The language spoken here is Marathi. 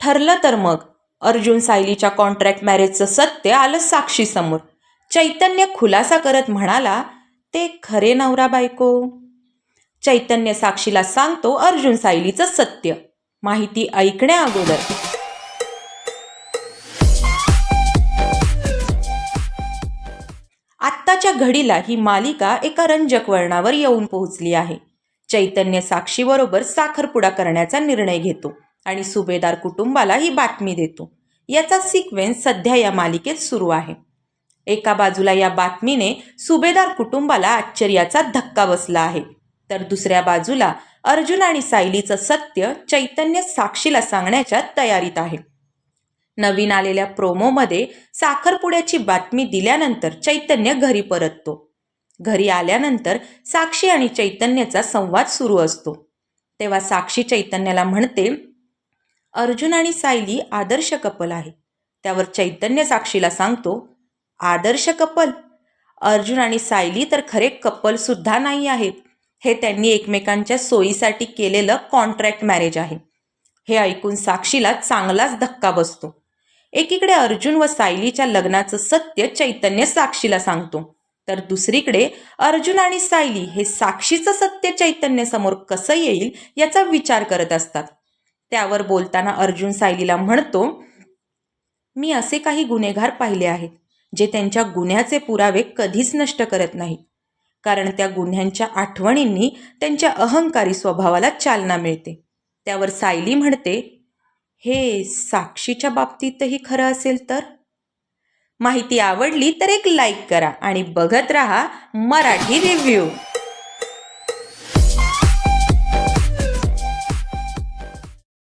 ठरलं तर मग. अर्जुन सायलीच्या कॉन्ट्रॅक्ट मॅरेजचं सत्य आलं साक्षीसमोर चैतन्य खुलासा करत म्हणाला ते खरे नवरा बायको. चैतन्य साक्षीला सांगतो अर्जुन सायलीचं सत्य. माहिती ऐकण्या अगोदर. आत्ताच्या घडीला ही मालिका एका रंजक वळणावर येऊन पोहोचली आहे. चैतन्य साक्षीबरोबर साखरपुडा करण्याचा निर्णय घेतो. आणि सुभेदार कुटुंबाला ही बातमी देतो. याचा सिक्वेन्स सध्या या मालिकेत सुरू आहे. एका बाजूला या बातमीने सुभेदार कुटुंबाला आश्चर्याचा धक्का बसला आहे. तर दुसऱ्या बाजूला अर्जुन आणि सायलीचं सत्य चैतन्य साक्षीला सांगण्याच्या तयारीत आहे. नवीन आलेल्या प्रोमोमध्ये साखरपुड्याची बातमी दिल्यानंतर चैतन्य घरी परततो. घरी आल्यानंतर साक्षी आणि चैतन्याचा संवाद सुरू असतो. तेव्हा साक्षी चैतन्याला म्हणते अर्जुन आणि सायली आदर्श कपल आहे. त्यावर चैतन्य साक्षीला सांगतो आदर्श कपल? अर्जुन आणि सायली तर खरे कपल सुद्धा नाही आहेत. हे त्यांनी एकमेकांच्या सोयीसाठी केलेलं कॉन्ट्रॅक्ट मॅरेज आहे. हे ऐकून साक्षीला चांगलाच धक्का बसतो. एकीकडे अर्जुन व सायलीच्या लग्नाचं सत्य चैतन्य साक्षीला सांगतो तर दुसरीकडे अर्जुन आणि सायली हे साक्षीचं सत्य चैतन्य समोर कसं येईल याचा विचार करत असतात. त्यावर बोलताना अर्जुन सायलीला म्हणतो मी असे काही गुन्हेगार पाहिले आहेत जे त्यांच्या गुन्ह्याचे पुरावे कधीच नष्ट करत नाहीत कारण त्या गुन्ह्यांच्या आठवणींनी त्यांच्या अहंकारी स्वभावाला चालना मिळते. त्यावर सायली म्हणते हे साक्षीच्या बाबतीतही खरं असेल तर? माहिती आवडली तर एक लाईक करा आणि बघत रहा मराठी रिव्ह्यू